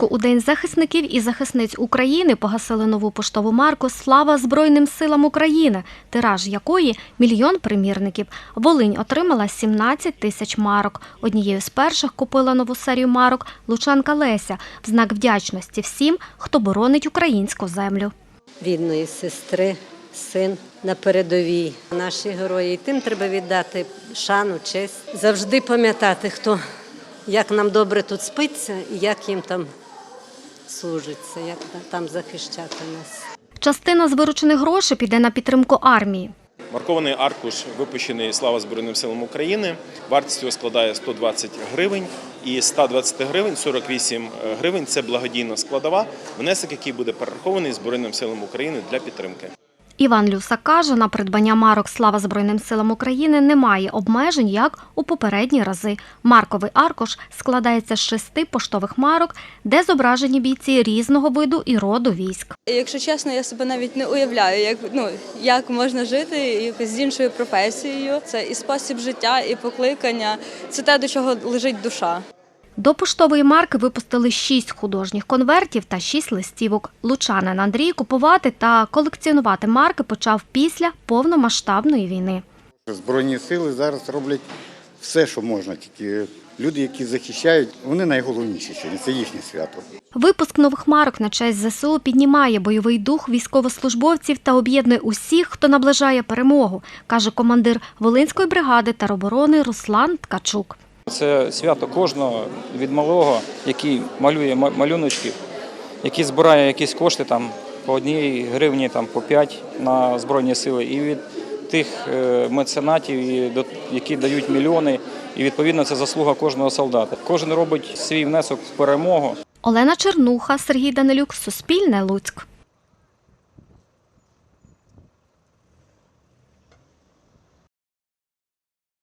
Луцьку у День захисників і захисниць України погасили нову поштову марку Слава Збройним силам України, тираж якої мільйон примірників. Волинь отримала 17 тисяч марок. Однією з перших купила нову серію марок Лучанка Леся в знак вдячності всім, хто боронить українську землю. рідної сестри, син на передовій. Наші герої. І тим треба віддати шану, честь. Завжди пам'ятати, хто, як нам добре тут спиться і як їм там служиться, як там захищати нас. Частина з виручених грошей піде на підтримку армії. Маркований аркуш випущений Слава Збройним силам України. Вартість його складає 120 гривень. І 120 гривень 48 гривень це благодійна складова, внесок, який буде перерахований Збройним силам України для підтримки. Іван Люса каже, на придбання марок Слава Збройним силам України немає обмежень, як у попередні рази. Марковий аркуш складається з шести поштових марок, де зображені бійці різного виду і роду військ. Якщо чесно, я себе навіть не уявляю, як ну як можна жити з іншою професією. Це і спосіб життя, і покликання. Це те, до чого лежить душа. До поштової марки випустили шість художніх конвертів та шість листівок. Лучанин Андрій купувати та колекціонувати марки почав після повномасштабної війни. Збройні сили зараз роблять все, що можна. Тільки люди, які захищають, вони найголовніші сьогодні. Це їхнє свято. Випуск нових марок на честь ЗСУ піднімає бойовий дух військовослужбовців та об'єднує усіх, хто наближає перемогу, каже командир Волинської бригади тероборони Руслан Ткачук. Це свято кожного від малого, який малює ма- малюночки, який збирає якісь кошти там по одній гривні, там по п'ять на збройні сили, і від тих е, меценатів, які дають мільйони. І відповідно це заслуга кожного солдата. Кожен робить свій внесок в перемогу. Олена Чернуха, Сергій Данилюк, Суспільне Луцьк.